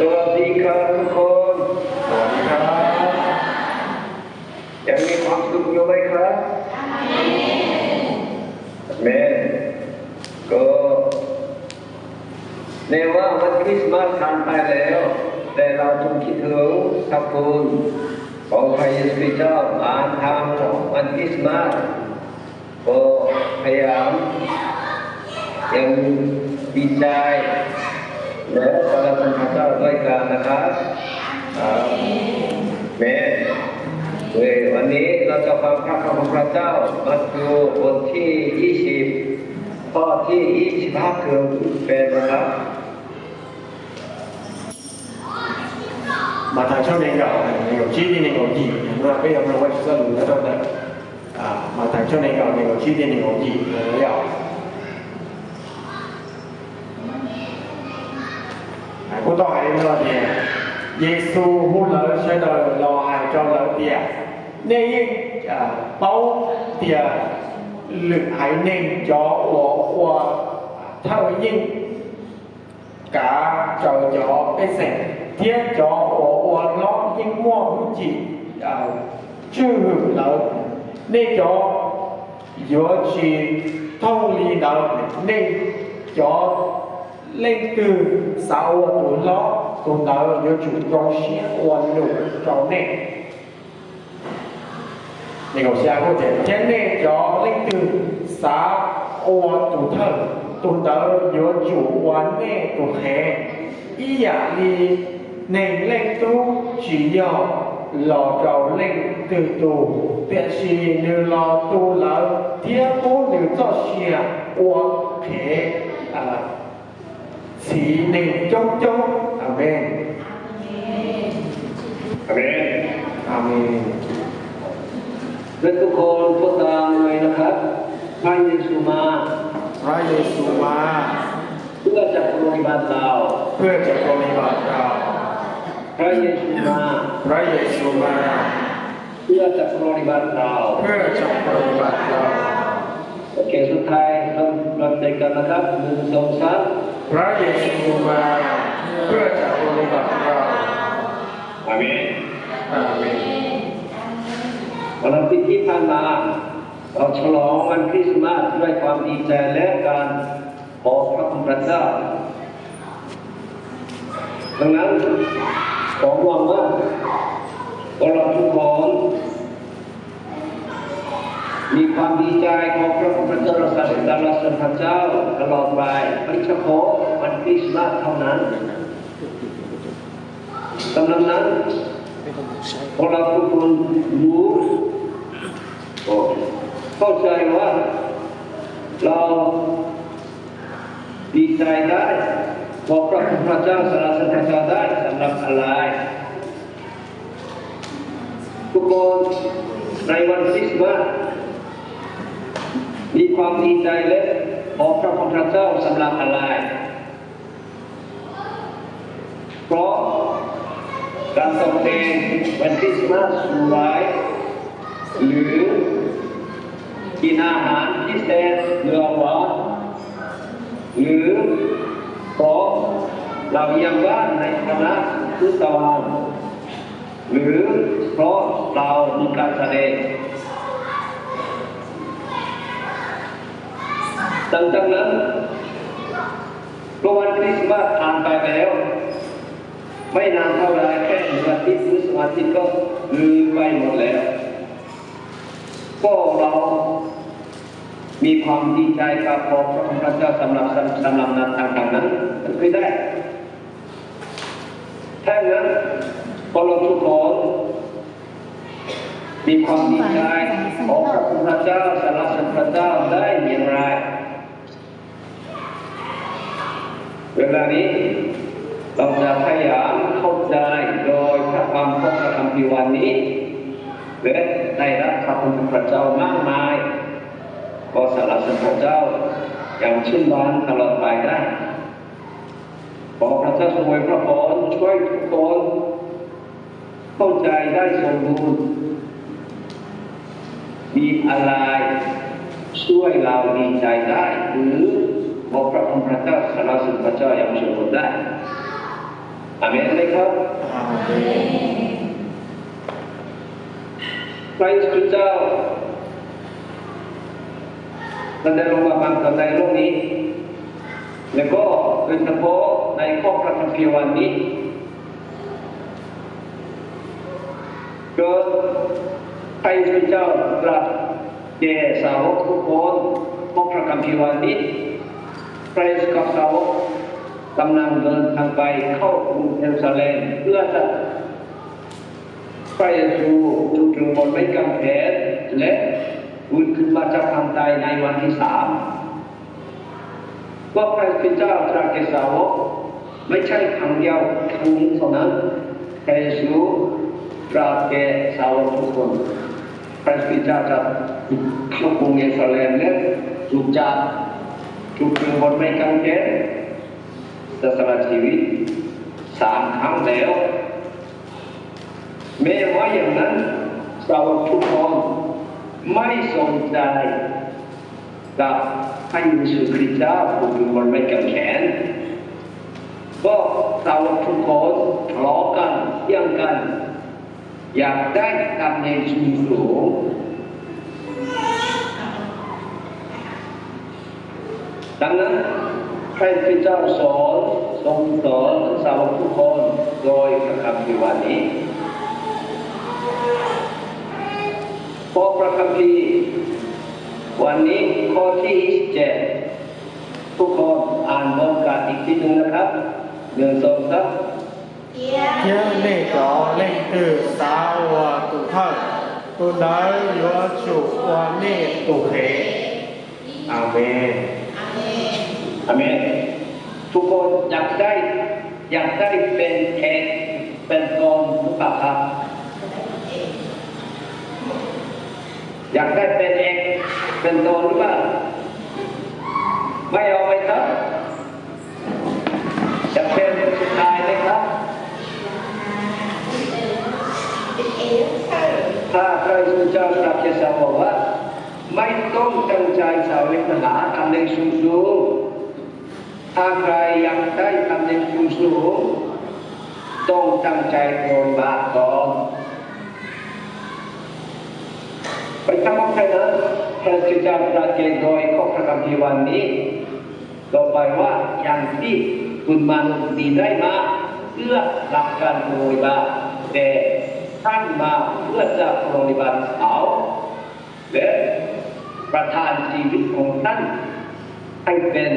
สวัสดีครับทุกคนสวัสดีครับยังมีความสุขอยู่ไหมครับแม่ก็ในว่าวันคริสต์มาสผ่านไปแล้ว แต่เราต้องคิดถึงพระคุณของพระเยซูคริสต์เจ้าผ่านทางวันคริสต์มาสก็พยายามยังดีใจ และสรรเสริญพระเจ้าด้วยกันนะครับอ่าแม่ เว้ยวันนี้เราจะฟังพระคำของพระเจ้ามาดูบทที่ 20 ข้อที่ 25คือเป็นนะครับ 马太少年教那个指定的国际，那非常的我是鲁那种的啊，马太少年教那个指定的国际我要。 哎，我到海里那边，耶稣呼了谁的老海叫了点，那一啊包点lực hải nên cho我我thao yên cả cho cho cái sẻ thiết cho我我nó yên mua cũng chỉ à chưa hưởng lợi nên cho giữa chỉ thông lý lợi nên cho lên từ sau tuổi nó tụi nó giữa chủ trong xe quan đủ cho nên 那个下或者天内叫领导啥我独特，独特有主完内独黑，一呀里内领导只要老找领导度，但是你老多了，天不你做些我陪啊， สีหนึ่งจกจกอาเมนอาเมนอาเมนเละทุกคนก็ตามเลยนะครับพระเยซูมาพระเยซูมาเพื่อจะปฏิบัติเรา เพื่อจะปฏิบัติเรา พระเยซูมา พระเยซูมา เพื่อจะปฏิบัติเรา เพื่อจะปฏิบัติเราโอเคสุดท้ายต้องรับใจกันนะครับหนึ่งสองสาม พระเยซูมาเพื่อจะปฏิบัติเราอาเมนอาเมนวันอาทิตย์ที่ผ่านมาเราฉลองวันคริสต์มาสด้วยความดีใจและการขอพระคุณพระเจ้าดังนั้นขอหวังว่าพวกเราทุกคนมีความดีใจขอพระคุณพระเจ้าเราสรรเสริญดาราสรรพระเจ้าตลอดไปไม่เฉพาะวันค ริสต์มาสเท่านั้นสำหรับนั้นพอเราทุกคนรู้เข้าใจว่า เราดีใจได้บอพระคุณพระเจ้าสารสนพระเจ้าได้สำหรับอะไรทุกคนในวันคริสต์มาสมีความดีใจและบอพระคุณพระเจ้าสำหรับอะไร เพราะการตกแต่งวันคริสต์มาสสวยหรือกินอาหารพิเศษเนื้อหวานหรือเพราะเราเยี่ยมบ้านในคณะพุทธวานหรือเพราะเรามีการแสดงดังจากนั้นเพราะวันคริสต์มาสผ่านไปแล้ว ไม่นานเท่าไรแค่หนึ่งอาทิตย์หรือสองอาทิตย์ก็ลืมไปหมดแล้ว ก็เรามีความดีใจกับพระพระเจ้าสำหรับสำหรับนั้นต่างๆนั้นมันคือได้ ถ้างนั้นพอเราทุกคนมีความดีใจขอพระคุณพระเจ้าสรรเสริญพระเจ้าได้อย่างไร เวลานี้เราจะพยายาม เข้าใจโดยพระความพระธรรมพิวันนี้และได้รับพระคุณพระเจ้ามากมายก็สารสริญพระเจ้าอย่างชื่นบานตลอดไปได้ขอพระเจ้าทรงอวยพระพรช่วยทุกคนเข้าใจได้สมบูรณ์มีอะไรช่วยเราดีใจได้ หรือบอกพระองคุณพระเจ้าสารสริญพระเจ้าอย่างสมบูรณ์ได้ อาเมนไหมครับพระเยซูเจ้าท่านได้ลงมาบังเกิดในโลกนี้ แล้วก็โดยเฉพาะในข้อพระคัมภีร์วันนี้กิดพระเยซูเจ้าตรัสแก่สาวกทุกคนข้อพระคัมภีร์วันนี้พระเยซูกับสาวก กำลังเดินทางไปเข้ากรุงเยรูซาเล็มเพื่อจะพระเยซูถูกตรึงบนไม้กางเขนและฟื้นขึ้นมาจากความตายในวันที่สามว่าพระพุทธเจ้าตรัสแก่สาวกไม่ใช่ครั้งเดียวครั้งนี้เท่านั้นพระเยซูตรัสแก่สาวกทุกคนพระพุทธเจ้าจะเข้ากรุงเยรูซาเล็มและถูกจับถูกตรึงบนไม้กางเขน จะสละชีวิตสามครั้งแล้วแม้ว่าอย่างนั้นสาวกทุกคนไม่สนใจกับพระเยซูคริสต์เจ้าผู้อยู่บนไม้กางเขนก็สาวกทุกคนทะเลาะกันเที่ยงกัน อยากได้ตำแหน่งสูงสูงดังนั้น พระพุทธเจ้าสอนทรงสอนสาวกทุกคนโดยพระคำพิวันนี้พอพระคัมภีร์วันนี้ข้อที่27ทุกคนอ่านบทกันอีกทีหนึ่งนะครับหนึ่งสองสาม Thiên lệ đó lệnh từ xã hòa tụ thân Tu đới yếu chủ hòa nê tụ thế Amen อเมน ทุกคนอยากได้อยากได้เป็นแขกเป็นกองหรือเปล่าครับ อยากได้เป็นเอกเป็นโตหรือเปล่าไม่เอาไหมครับจะเป็นสุดท้ายไหมครับถ้าพระเยซูเจ้าตรัสแก่สาวกว่า ไม่ต้องตั้งใจสาวกหาตำแหน่งสูงสูงๆ ถ้าใครยากได้ตำแหน่งสูงสูงต้องตั้งใจโอนบาปก่อนไปทำอะไรนะพระเยซูเจ้าตรัสแก่โดยข้อพระคัมภีวันนี้ต่อไปว่าอย่างที่คุณมันดีได้มาเพื่อรับการโปรยบาปแต่ท่านมาเพื่อจะปฏิบัติเขาและประทานชีวิตของท่าน ให้เป็น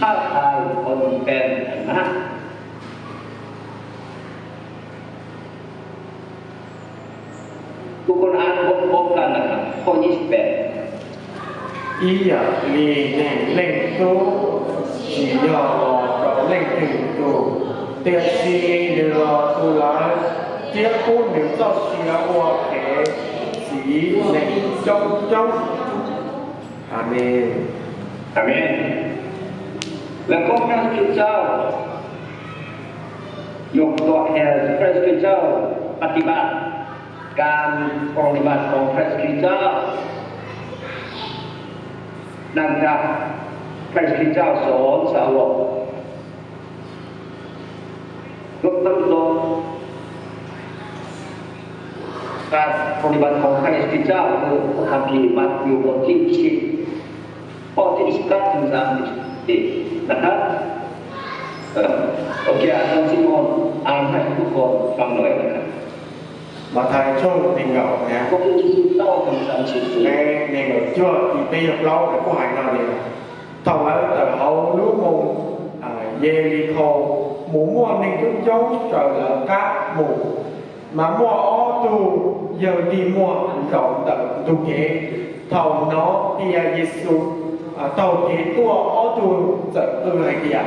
ข้าทายคนเป็นนะทุกคนอ่านพบกันนะครับข้อ28อียะมีเน่งเล่งตู้สียอกับเล่งถึงตู้เตียซีเดือตุลาเจียกู้หนึ่งเจ้าเสียวัวเขสีเน่งจ้องจ้องอาเมน แล้วก็พระพุทธเจ้ายกตัวแทนพระพุทธเจ้าปฏิบัติ การปฏิบัติของพระพุทธเจ้าดังจากพระพุทธเจ้าสอนสาวกยกตั้งตรงการปฏิบัติของพระพุทธเจ้าคือพระคัมภีร์มัทธิวบทที่สิบ ข้อที่19ถึง30นะครับเออโอเคอาจารย์ซิมอนอ่านให้ทุกคนฟังหน่อยนะครับ Mà thầy chung tình ngậu nè ข้อที่19ถึง30 Nghe nghe ngậu chưa thì bây giờ lâu để có hành nào đi Thầu ấy ở hậu lũ mùng à, Dê lì khô Mũ mua nên cứ chống trời là các mũ Mà mua ó tu Giờ đi mua gậu tận tu kế Thầu nó Tia Giêsu à, Thầu kế tua ó tu Giờ tư hay kìa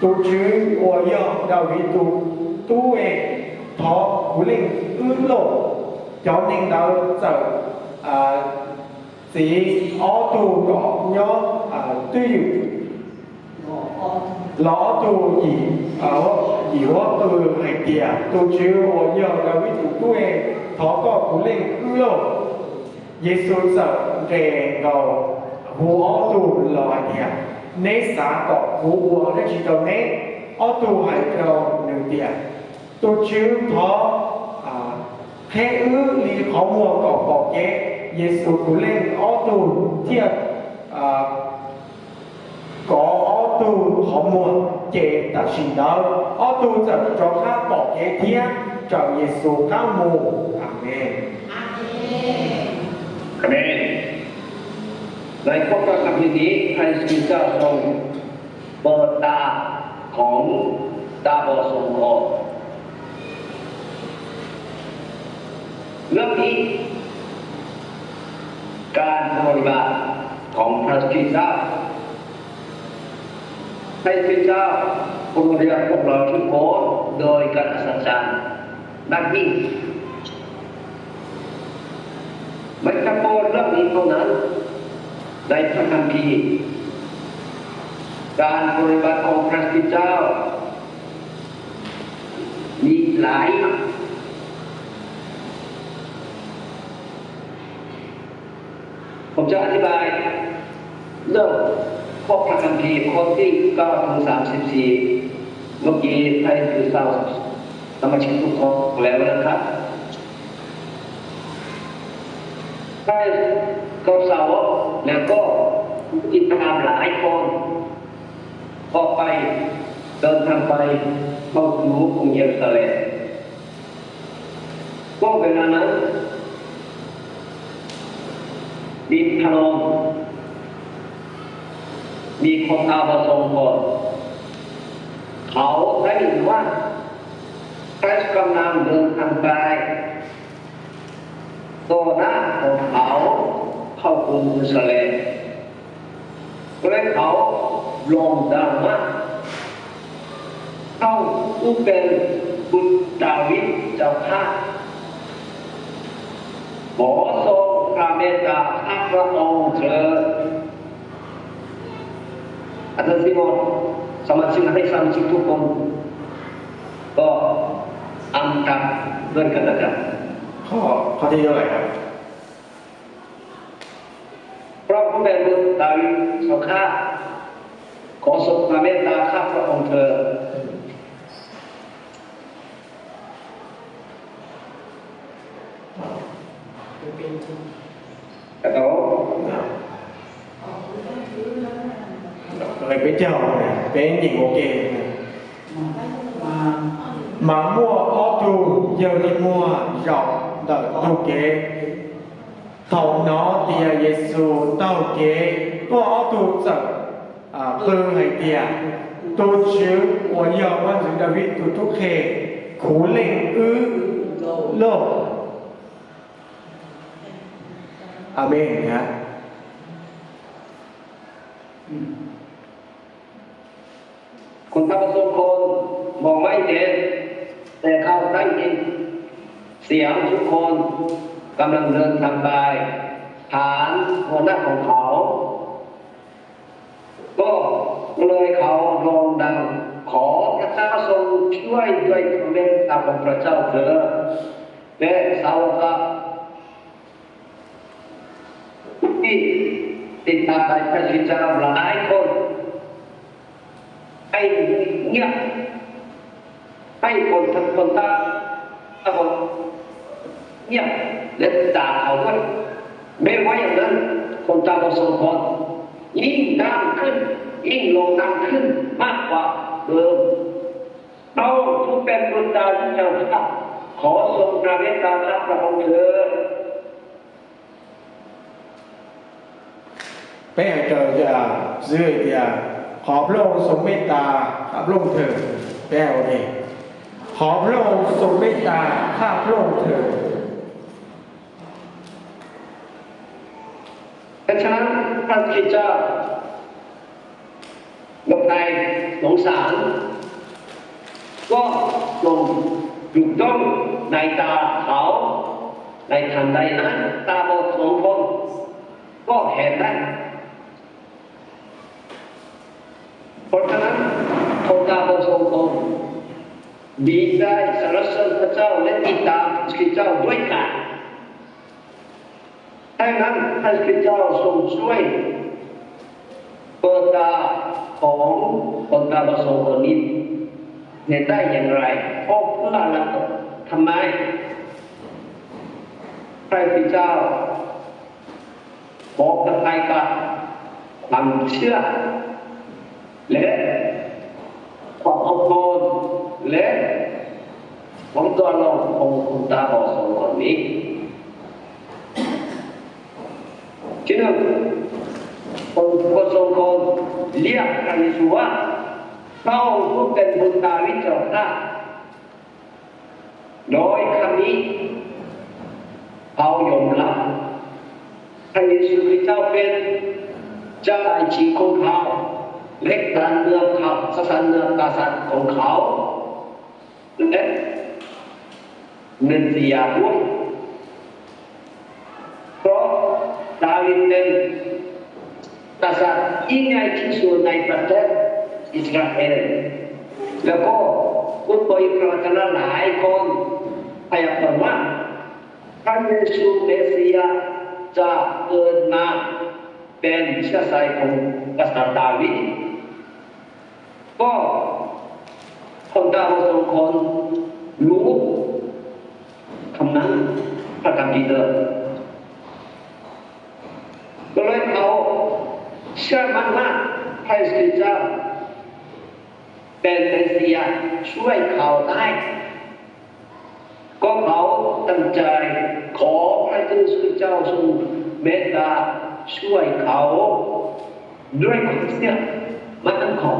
Tu chứ Ủa yêu Đạo vị tu Tu ê Thọ Cú linh ư lộ Cho nên đạo giờ à, Chỉ ó tu có nhó à, Tuy lõ tu gì ở gì hóa tu hay kìa tu chữ ở giờ là ví dụ tu em thọ có cụ lên ư lô Giêsu sợ về ngầu hù ó tu lò hay kìa nế xã có hù hùa nó chỉ tàu nế ó tu hay cầu nương tiền tôi chứ có à, thế ư lý khó mua cỏ bỏ kế Giêsu cú lên ó tù thiệt à, có ó tù khó mua chế ta xin đó ó tù จะ cho khác bỏ kế thiệt cho Giêsu cao mù Amen อเมน ในข้อพระคัมภีร์นี้พระเยซูเจ้าทรงเปิดตาของตาบอดทรงคอเรื่องนี้การปฏิบัติของพระคริสต์เจ้าพระคริสต์เจ้าทรงเรียกพวกเราทุกคนโดยการอัศจรรย์นักยิ่ไม่เฉพาะเรื่องนี้เท่านั้น ในพระคัมภีร์การปฏิบัติของพระคริสต์เจ้า มีหลายผมจะอธิบายเรื่องพวกพระคัมภีร์ข้อที่9ถึง34 เมื่อกี้ให้คือเศร้าสมาชิกทุกคนแล้วนะครับได้ กับสาแล้วก็อินตามหลายคนออกไปเดินทางไปเข้าสู่กรุงเยรูซาเล็มก็เวลานั้นดินถนนมีคนตาบอดสองคนเขาได้ยินว่าพระกำลังเดินทางไปต่อหน้า เข้ากรุงเยรูซาเล็มและเขาลงดังมาเข้าผู้เป็นบุตรดาวิดเจ้าข้าขอทรงพระเมตตาข้าพระองค์เถิดอาจารย์ซิโมนสมาชิกให้สมาชิกทุกคนก็อันกับด้วยกันนะครับข้อข้อที่เท่าไหร่ครับ พระผู้เป็นบุตรดา วิดทรงข้าขอทรงพระเมตตาข้าพระองค์เถิดแต่เขา người bên chào bên nhìn ok mà mua ô tô giờ đi mua rộng đợi tu kế thầu nó tia Giêsu tao kế có ô tô giờ à bơ hay tia tôi chứ tôi yêu quan chúng David tôi thúc khề khú lệnh ư lô Amen ha คนทำประสบคนมองไม่เห็นแต่เขาได้ยินเสียงทุกคน กำลังเดินทางไปฐานหัวหน้าของเขา ก็เลยเขาลงดังขอพระเจ้าทรงช่วยด้วยพระเมตตาของพระเจ้าเถิดและสาวกที่ติดตามไปพระชิตเจ้าหลายคนให้เงียบให้คนทั้งคนตาตาคนเงียบ เละดตาเขาด้วยแม้ว่าอย่างนั้นคนตาบอดสองคนยิ่งดังขึ้น ยิ่งลงดังขึ้นมากกว่าเดิมเราผู้เป็นคนตาที่เจ้าข้าขอทรงนาเวตาข้าพระองค์เถิดแม่เจ้าอย่าเสื่ออยาขอพระองค์ทรงเมตตาพระองค์เถิดแก้วเองขอพระองค์ทรงเมตตาข้าพระองค์เถิด ฉะนั้นพระคริสต์เจ้าลงในสงสาร ก็ลงอยู่ต้องในตาเขาในทันใดนั้นตาบอดสองคนก็เห็นได้เพราะฉะนั้นคนตาบอดสองคนดีได้สรรเสริญพระเจ้าและติดตามพระคริสต์เจ้าด้วยกัน ดังนั้นพระคริสต์เจ้าทรงช่วยเปิดตาของคนตาบอดสองคนนี้เห็นได้อย่างไรเพราะเพื่ออะไรทำไมพระพุทธเจ้าบอกกับใครกับความเชื่อ และความอดทนและผมตัวเราของคุณตาบอดสองคนนี้ ที่หนึ่งคนคนสองคนเรียกกันว่าเขาผู้เป็นบุญตาวิจารณ์โดยคำนี้เขายอมรับพระเยซูคริสต์เจ้าเป็นเจ้าอาชีพของเขาเล็กดันเนื้อเขาสถานเนื้อกษัตริย์ของเขาและเงินเสียด้วยเพราะดาวิด เป็นกษัตริย์ยิ่งใหญ่ที่สุดในประเทศอิสราเอลแล้วก็ผู้ปฏิบัติหลายคนพยากรณ์ว่าพระเยซูเมสสิยาจะเกิดมาเป็นเชื้อสายของกษัตริย์ดาวิดก็คนดาวสองคนรู้คำนั้นพระคัมภีร์เดิม ก็เลยเขาเชื่อมั่นว่าพระเยซูเจ้า เป็นเมสสิยาช่วยเขาได้ ก็เขาตั้งใจขอพระเยซูเจ้าทรงเมตตาช่วยเขาด้วยความเชื่อมันต้องขอ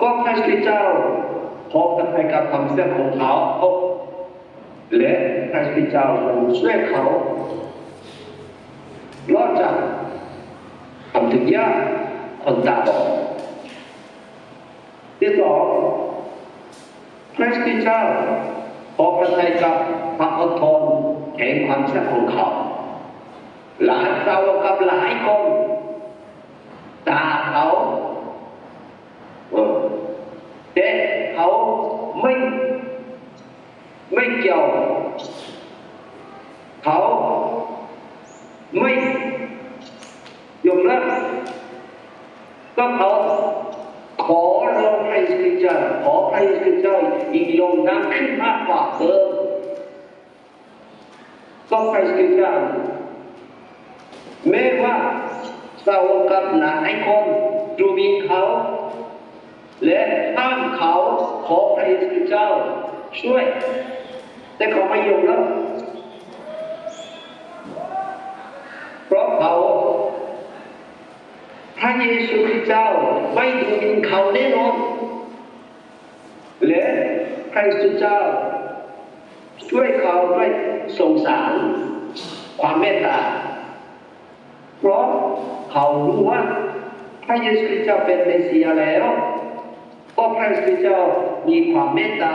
ก็พระเยซูเจ้าพร้อมกันไปกับความเชื่อของเขาและพระเยซูเจ้าทรงช่วยเขา รอดจากคำถึงยากคนตาบอดที่สองพระเยซูเจ้าพอประทายกับความอดทนแห่งความเชื่อของเขา หลายสาวกกับหลายคนด่าเขาเออแต่เขาไม่ไม่เกี่ยวเขา ไม่ยอมรับก็เขาขอร้องให้พระเจ้าขอพระเจ้ายิ่งยงน้ำขึ้นมากกว่าเดิมก็พระเจ้าแม้ว่าสาวกับหลายคนดูมินเขา และห้ามเขาขอพระเจ้าช่วย แต่เขาไม่ยอมรับเพราะเขา พระเยซูคริสต์เจ้าไม่ดูหมินเขาแน่นอนและพระเยซูเจ้า ช่วยเขาด้วยสงสารความเมตตา เพราะเขารู้ว่าพระเยซูคริสต์เจ้าเป็นเมสสิยาแล้วก็พระเยซูคริสต์เจ้ามีความเมตตา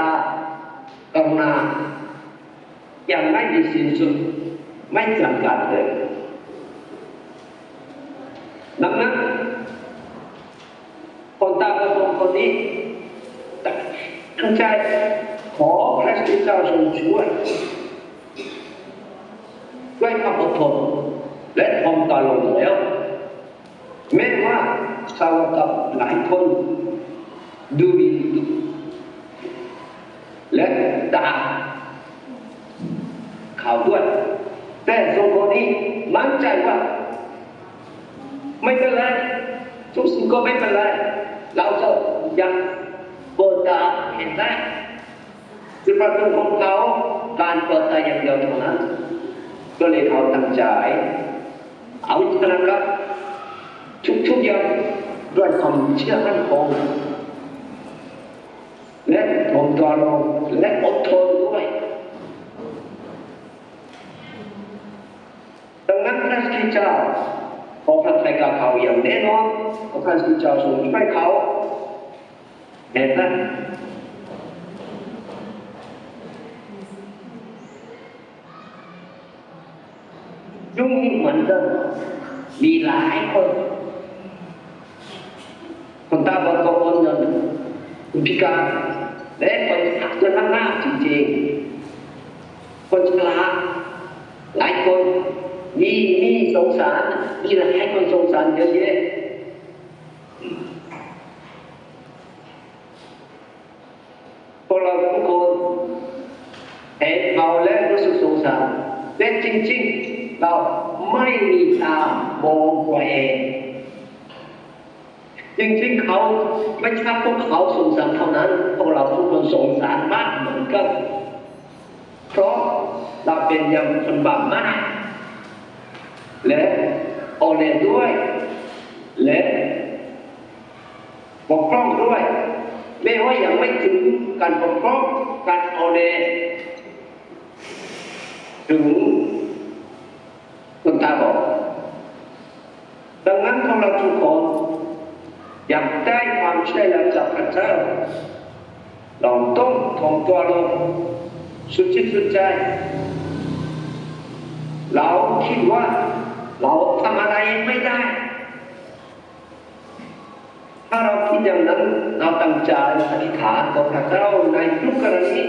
กรุณาอย่างไม่มีสิ้นสุดไม่จำกัดเลยดังนั้นคนตาบอดค นี้ตั้งใจขอพระเจ้าทรงช่วยด้วยความอดทนและทอมตาลงแล้วแม้ว่าสาวกับหลายคนดูดีและด่าเขาวด้วย แต่สองคนนี้มั่นใจว่า ไม่เป็นไรทุกสิ่งก็ไม่เป็นไรเราจะ ยังเปิดตาเห็นได้จุดประสงค์ของเขาการเปิดตาอย่างเดียวเท่านั้น ก็เลยเขาตั้งใจเอาชนะครับ ทุกๆอย่างด้วยความเชื่อมั่นคงและทนตัวลงและอดทนด้วยดังนั้นพระคริสต์เจ้าพอพระทัยกับเขาอย่างแน่นอนพระคริสต์เจ้าทรงช่วยเขา เห็นไหมยุ่งยิ่งเหมือนเดิมมีหลายคนคนตาบอดก็คนหนึ่งคนพิการและคนหักจะนั่งหน้าจริงๆ คนชราหลายคนมีมีสงสารมีหลายคนสงสารเยอะแยะพวกเราทุกคน รู้ สารแต่จริงๆ เราไม่มีตามองตัวเอง จริงๆเขาไม่ใช่พวกเขาสงสารเท่านั้นพวกเราทุกคนสงสารมากเหมือนกันเพราะเราเป็นยังคนบาปมาก และโอเลด้วย และปกป้องด้วย ไม่ว่ายังไม่ถึงการปกป้องการโอเล ถึงคนตาบอดดังนั้นพวกเราทุกคนอยากได้ความช่วยเหลือจากพระเจ้าเราต้องทงตัวลงสุดจิตสุดใจ เราคิดว่าเราทำอะไรไม่ได้ ถ้าเราคิดอย่างนั้นเราตั้งใจอธิษฐานต่อพระเจ้าในทุกกรณี